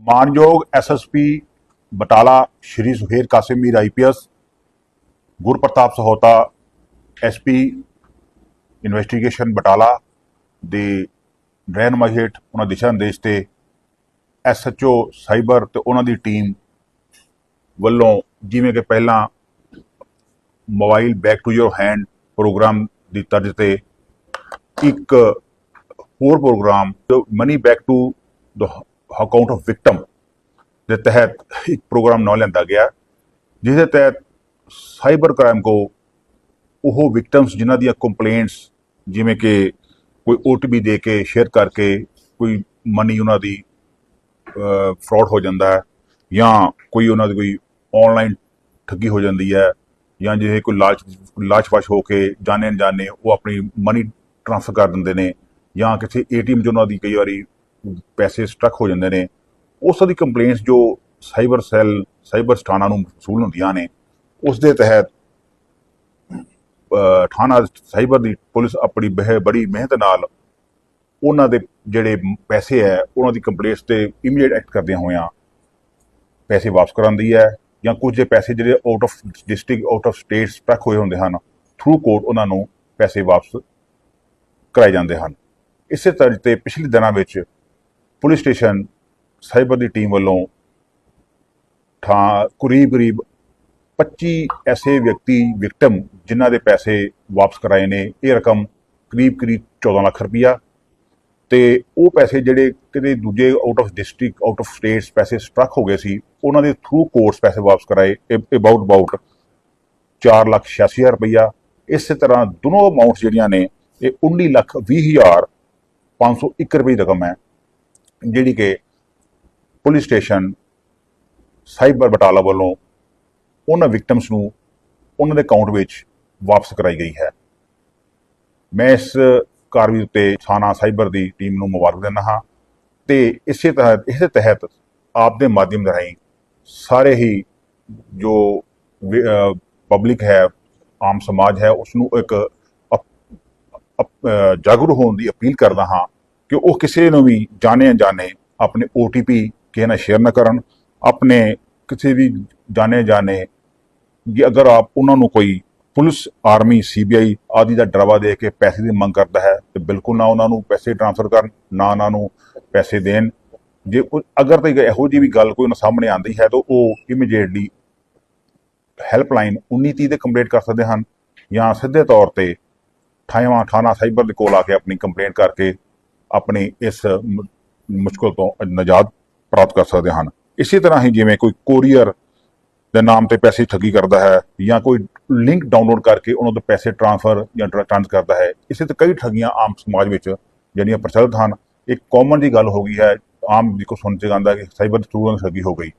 ਮਾਨਯੋਗ SSP Batala Shri Suher Kasim Mir IPS Gurpratap Sahota SP investigation Batala ਦੇ ਰਹਿਨਮਾਈ ਹੇਠ ਉਹਨਾਂ ਦਿਸ਼ਾ ਨਿਰਦੇਸ਼ ਤੇ ਐਸਐਚਓ ਸਾਈਬਰ ਤੇ ਉਹਨਾਂ ਦੀ ਟੀਮ ਵੱਲੋਂ ਜਿਵੇਂ ਕਿ ਪਹਿਲਾਂ mobile back to your hand program ਦੀ ਤਰਜ਼ ਤੇ ਇੱਕ ਹੋਰ program money back to the account of victim ਦੇ ਤਹਿਤ ਇੱਕ ਪ੍ਰੋਗਰਾਮ ਨਾ ਲੈਂਦਾ ਗਿਆ ਜਿਸ ਦੇ ਤਹਿਤ ਸਾਈਬਰ ਕ੍ਰਾਈਮ ਕੋ ਉਹ ਵਿਕਟਮਸ ਜਿਨ੍ਹਾਂ ਦੀਆਂ ਕੰਪਲੇਂਟਸ ਜਿਵੇਂ ਕਿ ਕੋਈ OTP ਦੇ ਕੇ ਸ਼ੇਅਰ ਕਰਕੇ ਕੋਈ ਮਨੀ ਉਹਨਾਂ ਦੀ ਫਰਾਡ ਹੋ ਜਾਂਦਾ ਹੈ ਜਾਂ ਕੋਈ ਉਹਨਾਂ ਦੀ ਕੋਈ ਆਨਲਾਈਨ ਠੱਗੀ ਹੋ ਜਾਂਦੀ ਹੈ ਜਾਂ ਜੇ ਕੋਈ ਲਾਲਚ ਲਾਲਚਵਸ਼ ਹੋ ਕੇ ਜਾਣੇ ਅਣਜਾਣੇ ਉਹ ਆਪਣੀ ਮਨੀ ਟ੍ਰਾਂਸਫਰ ਕਰ ਦਿੰਦੇ ਨੇ ਜਾਂ ਕਿਸੇ ਏਟੀਐਮ 'ਚ ਉਹਨਾਂ ਦੀ ਕਈ ਵਾਰੀ ਪੈਸੇ ਸਟਕ ਹੋ ਜਾਂਦੇ ਨੇ। ਉਸ ਦੀ ਕੰਪਲੇਂਟਸ ਜੋ ਸਾਈਬਰ ਸੈੱਲ ਸਾਈਬਰ ਥਾਣਾ ਨੂੰ ਵਸੂਲ ਹੁੰਦੀਆਂ ਨੇ ਉਸ ਦੇ ਤਹਿਤ ਥਾਣਾ ਸਾਈਬਰ ਦੀ ਪੁਲਿਸ ਆਪਣੀ ਬਹਿ, ਬੜੀ ਮਿਹਨਤ ਨਾਲ ਉਹਨਾਂ ਦੇ ਜਿਹੜੇ ਪੈਸੇ ਹੈ, ਉਹਨਾਂ ਦੀ ਕੰਪਲੇਂਟਸ ਤੇ ਇਮੀਡੀਏਟ ਐਕਟ ਕਰਦਿਆਂ ਹੋਇਆਂ ਪੈਸੇ ਵਾਪਸ ਕਰਾਉਂਦੀ ਹੈ ਜਾਂ ਕੁਝ ਦੇ ਪੈਸੇ ਜਿਹੜੇ out of district out of state stuck ਹੋਏ ਹੁੰਦੇ ਹਨ ਥਰੂ ਕੋਰਟ ਉਹਨਾਂ ਨੂੰ ਪੈਸੇ ਵਾਪਸ ਕਰਾਏ ਜਾਂਦੇ ਹਨ। ਇਸੇ ਤਰ੍ਹਾਂ ਤੇ ਪਿਛਲੇ ਦਿਨਾਂ ਵਿੱਚ ਪੁਲਿਸ ਸਟੇਸ਼ਨ ਸਾਈਬਰ ਦੀ ਟੀਮ ਵੱਲੋਂ ਠਾ ਕਰੀਬ ਕਰੀਬ 25 ਐਸੇ ਵਿਅਕਤੀ, ਵਿਕਟਮ, ਜਿਨ੍ਹਾਂ ਦੇ ਪੈਸੇ ਵਾਪਸ ਕਰਾਏ ਨੇ। ਇਹ ਰਕਮ ਕਰੀਬ ਕਰੀਬ 14 ਲੱਖ ਰੁਪਈਆ। ਤੇ ਉਹ ਪੈਸੇ ਜਿਹੜੇ ਕਿਤੇ ਦੂਜੇ out of district out of states ਪੈਸੇ ਸਟਰਕ ਹੋ ਗਏ ਸੀ, ਉਹਨਾਂ ਦੇ ਥਰੂ ਕੋਰਟਸ ਪੈਸੇ ਵਾਪਸ ਕਰਾਏ। ਅਬਾਊਟ ਅਬਾਊਟ 4 ਲੱਖ 86 ਹਜ਼ਾਰ ਰੁਪਈਆ। ਇਸੇ ਤਰ੍ਹਾਂ ਦੋਨੋਂ ਅਮਾਉਂਟਸ ਜਿਹੜੀਆਂ ਨੇ, ਇਹ 19 ਲੱਖ 20 ਹਜ਼ਾਰ 501 ਰੁਪਏ ਦੀ ਰਕਮ ਹੈ। ਜਿਹੜੀ ਕਿ ਪੁਲਿਸ ਸਟੇਸ਼ਨ, ਸਾਈਬਰ ਬਟਾਲਾ ਵੱਲੋਂ ਉਹਨਾਂ ਵਿਕਟਮਸ ਨੂੰ ਉਹਨਾਂ ਦੇ ਅਕਾਊਂਟ ਵਿੱਚ ਵਾਪਸ ਕਰਾਈ ਗਈ ਹੈ। ਮੈਂ ਇਸ ਕਾਰਵਾਈ ਉੱਤੇ ਥਾਣਾ ਸਾਈਬਰ ਦੀ ਟੀਮ ਨੂੰ ਮੁਬਾਰਕ ਦਿੰਦਾ ਹਾਂ ਤੇ ਇਸੇ ਤਹਿਤ ਇਸੇ ਤਹਿਤ ਆਪ ਦੇ ਮਾਧਿਅਮ ਰਾਹੀਂ ਸਾਰੇ ਹੀ ਜੋ ਪਬਲਿਕ ਹੈ, ਆਮ ਸਮਾਜ ਹੈ ਉਸ ਨੂੰ ਇੱਕ ਅਪ- ਜਾਗਰੂਕ ਹੋਣ ਦੀ ਅਪੀਲ ਕਰਦਾ ਹਾਂ ਕਿ ਉਹ ਕਿਸੇ ਨੂੰ ਵੀ ਜਾਣੇ ਅਣਜਾਣੇ ਆਪਣੇ OTP ਕਿਸੇ ਨਾਲ ਸ਼ੇਅਰ ਨਾ ਕਰਨ, ਆਪਣੇ ਕਿਸੇ ਵੀ ਜਾਣੇ ਜਾਣੇ ਜੇ ਅਗਰ ਆਪ ਉਹਨਾਂ ਨੂੰ ਕੋਈ ਪੁਲਿਸ, ਆਰਮੀ ਸੀਬੀਆਈ ਆਦਿ ਦਾ ਡਰਾਵਾ ਦੇ ਕੇ ਪੈਸੇ ਦੀ ਮੰਗ ਕਰਦਾ ਹੈ, ਤੇ ਬਿਲਕੁਲ ਨਾ ਉਹਨਾਂ ਨੂੰ ਪੈਸੇ ਟ੍ਰਾਂਸਫਰ ਕਰਨ, ਨਾ ਉਹਨਾਂ ਨੂੰ ਪੈਸੇ ਦੇਣ। ਜੇ ਅਗਰ ਤੇ ਇਹੋ ਜਿਹੀ ਵੀ ਗੱਲ ਕੋਈ ਉਹਨਾਂ ਸਾਹਮਣੇ ਆਂਦੀ ਹੈ, ਤਾਂ ਉਹ ਇਮੀਡੀਏਟਲੀ ਹੈਲਪਲਾਈਨ 1930 ਤੇ ਕੰਪਲੇਂਟ ਕਰ ਸਕਦੇ ਹਨ ਜਾਂ ਸਿੱਧੇ ਤੌਰ ਤੇ ਥਾਣਾ ਥਾਣਾ ਸਾਈਬਰ ਦੇ ਕੋਲ ਆ ਕੇ ਆਪਣੀ ਕੰਪਲੇਂਟ ਕਰਕੇ ਆਪਣੀ ਇਸ ਮੁਸ਼ਕਲ ਤੋਂ ਨਜਾਤ ਪ੍ਰਾਪਤ ਕਰ ਸਕਦੇ ਹਨ। ਇਸੇ ਤਰ੍ਹਾਂ ਹੀ ਜਿਵੇਂ ਕੋਈ ਕੋਰੀਅਰ ਦੇ ਨਾਮ ਤੇ ਪੈਸੇ ਠੱਗੀ ਕਰਦਾ ਹੈ ਜਾਂ ਕੋਈ ਲਿੰਕ ਡਾਊਨਲੋਡ ਕਰਕੇ ਉਹਨਾਂ ਤੋਂ ਪੈਸੇ ਟ੍ਰਾਂਸਫਰ ਜਾਂ ਟ੍ਰਾਂਸ ਕਰਦਾ ਹੈ, ਇਸੇ ਤੇ ਕਈ ਠੱਗੀਆਂ ਆਮ ਸਮਾਜ ਵਿੱਚ ਜਿਹੜੀਆਂ ਪ੍ਰਚਲਿਤ ਹਨ। ਇੱਕ ਕਾਮਨ ਦੀ ਗੱਲ ਹੋ ਗਈ ਹੈ, ਆਮ ਜੀ ਕੋ ਸੁਣ ਚ ਜਾਂਦਾ ਕਿ ਸਾਈਬਰ ਥਰੂ ਨਾਲ ਠੱਗੀ ਹੋ ਗਈ।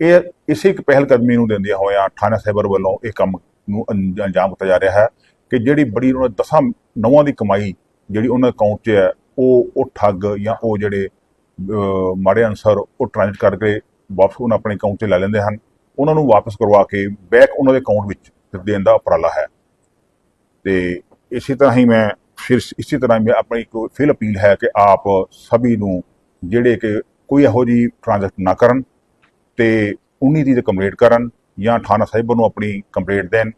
ਇਹ ਇਸੇ ਇੱਕ ਪਹਿਲ ਕਦਮੀ ਨੂੰ ਦਿੰਦਿਆਂ ਹੋਇਆਂ ਥਾਣਾ ਸਾਈਬਰ ਵੱਲੋਂ ਇਹ ਕੰਮ ਨੂੰ ਅੰਜ- ਅੰਜਾਮ ਦਿੱਤਾ ਜਾ ਰਿਹਾ ਹੈ ਕਿ ਜਿਹੜੀ ਬੜੀ ਉਹਨਾਂ ਦਸਾਂ ਨੌਵਾਂ ਦੀ ਕਮਾਈ ਜਿਹੜੀ ਉਹਨਾਂ ਅਕਾਊਂਟ 'ਚ ਹੈ ਉਹ ਉਹ ਠੱਗ ਜਾਂ ਉਹ ਜਿਹੜੇ ਮਾੜੇ ਅਨਸਰ ਉਹ ਟ੍ਰਾਂਸਫਰ ਕਰਕੇ ਵਾਪਸ ਉਹਨਾਂ ਆਪਣੇ ਅਕਾਊਂਟ 'ਚ ਲੈ ਲੈਂਦੇ ਹਨ। ਉਹਨਾਂ ਨੂੰ ਵਾਪਸ ਕਰਵਾ ਕੇ ਬੈਕ ਉਹਨਾਂ ਦੇ ਅਕਾਊਂਟ ਵਿੱਚ ਦੇਣ ਦਾ ਉਪਰਾਲਾ ਹੈ। ਤੇ ਇਸੇ ਤਰ੍ਹਾਂ ਹੀ ਮੈਂ ਫਿਰ ਇਸੇ ਤਰ੍ਹਾਂ ਮੈਂ ਆਪਣੀ ਇੱਕ ਫਿਰ ਅਪੀਲ ਹੈ ਕਿ ਆਪ ਸਭੀ ਨੂੰ ਜਿਹੜੇ ਕਿ ਕੋਈ ਇਹੋ ਜਿਹੀ ਟ੍ਰਾਂਜੈਕਟ ਨਾ ਕਰਨ ਤੇ 19 ਦੀ ਤੇ ਕੰਪਲੀਟ ਕਰਨ ਜਾਂ ਥਾਣਾ ਸਾਹਿਬ ਨੂੰ ਆਪਣੀ ਕੰਪਲੇਂਟ ਦੇਣ।